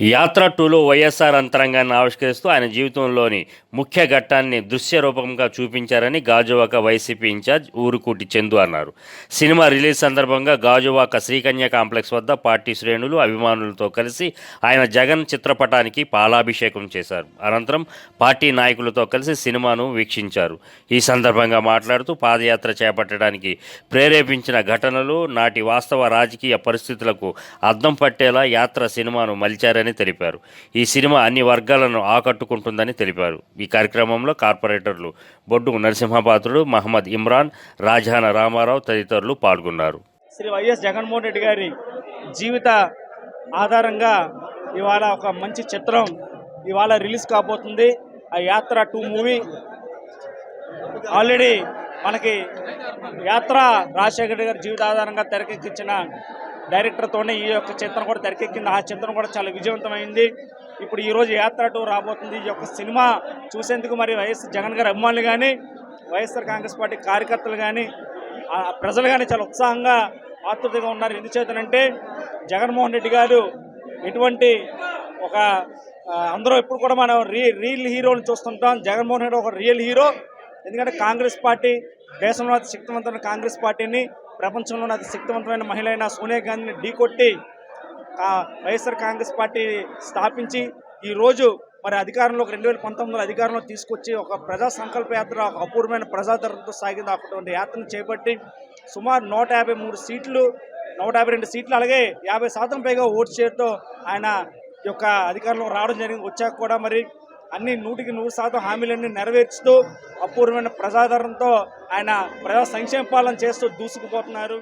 యాత్ర టూలో వైఎస్ఆర్ అంతరంగాన్ని ఆవిష్కరిస్తూ ఆయన జీవితంలోని ముఖ్య ఘట్టాన్ని దృశ్య రూపంగా చూపించారని గాజువాక వైసీపీ ఇన్ఛార్జ్ ఊరుకూటి చందు అన్నారు. సినిమా రిలీజ్ సందర్భంగా గాజువాక శ్రీకన్య కాంప్లెక్స్ వద్ద పార్టీ శ్రేణులు అభిమానులతో కలిసి ఆయన జగన్ చిత్రపటానికి పాలాభిషేకం చేశారు. అనంతరం పార్టీ నాయకులతో కలిసి సినిమాను వీక్షించారు. ఈ సందర్భంగా మాట్లాడుతూ పాదయాత్ర చేపట్టడానికి ప్రేరేపించిన ఘటనలు నాటి వాస్తవ రాజకీయ పరిస్థితులకు అద్దం పట్టేలా యాత్ర సినిమాను మలిచారని తెలిపారు. ఈ సినిమా అన్ని వర్గాలను ఆకట్టుకుంటుందని తెలిపారు. ఈ కార్యక్రమంలో కార్పొరేటర్లు బొడ్డు నరసింహపాత్రుడు మహమ్మద్ ఇమ్రాన్ రాజాన రామారావు తదితరులు పాల్గొన్నారు. శ్రీ వైఎస్ జగన్మోహన్ రెడ్డి గారి జీవిత ఆధారంగా ఇవాళ ఒక మంచి చిత్రం ఇవాళ రిలీజ్ కాబోతుంది. ఆ యాత్ర టూ మూవీ. ఆల్రెడీ మనకి యాత్ర రాజశేఖర్ రెడ్డి గారి జీవిత ఆధారంగా తెరకెక్కించిన డైరెక్టర్తోనే ఈ యొక్క చిత్రం కూడా తెరకెక్కింది. ఆ చిత్రం కూడా చాలా విజయవంతమైంది. ఇప్పుడు ఈరోజు యాత్ర టూ రాబోతుంది. ఈ యొక్క సినిమా చూసేందుకు మరి వైఎస్ జగన్ గారి అభిమానులు కానీ వైఎస్ఆర్ కాంగ్రెస్ పార్టీ కార్యకర్తలు కానీ ప్రజలు కానీ చాలా ఉత్సాహంగా ఆతృతగా ఉన్నారు. ఎందుచేతనంటే జగన్మోహన్ రెడ్డి గారు ఎటువంటి ఒక అందరూ ఎప్పుడు కూడా మనం రీ రియల్ హీరోని చూస్తుంటాం. జగన్మోహన్ రెడ్డి ఒక రియల్ హీరో. ఎందుకంటే కాంగ్రెస్ పార్టీ దేశంలో శక్తివంతమైన కాంగ్రెస్ పార్టీని ప్రపంచంలోని అతి శక్తివంతమైన మహిళ అయిన సోనియా గాంధీని ఢీకొట్టి వైఎస్ఆర్ కాంగ్రెస్ పార్టీ స్థాపించి ఈరోజు మరి అధికారంలోకి రెండు వేల పంతొమ్మిదిలో అధికారంలో తీసుకొచ్చి ఒక ప్రజా సంకల్ప యాత్ర ఒక అపూర్వమైన ప్రజాదరణతో సాగింది. అటువంటి యాత్రను చేపట్టి సుమారు నూట యాభై మూడు సీట్లు నూట యాభై రెండు సీట్లు అలాగే యాభై శాతం పైగా ఓటు చేయడంతో ఆయన యొక్క అధికారంలో రావడం జరిగింది. వచ్చాక కూడా మరి అన్ని నూటికి నూరు శాతం హామీలన్నీ నెరవేర్చుతూ అపూర్వమైన ప్రజాదరణతో ఆయన ప్రజా సంక్షేమ పాలన చేస్తూ దూసుకుపోతున్నారు.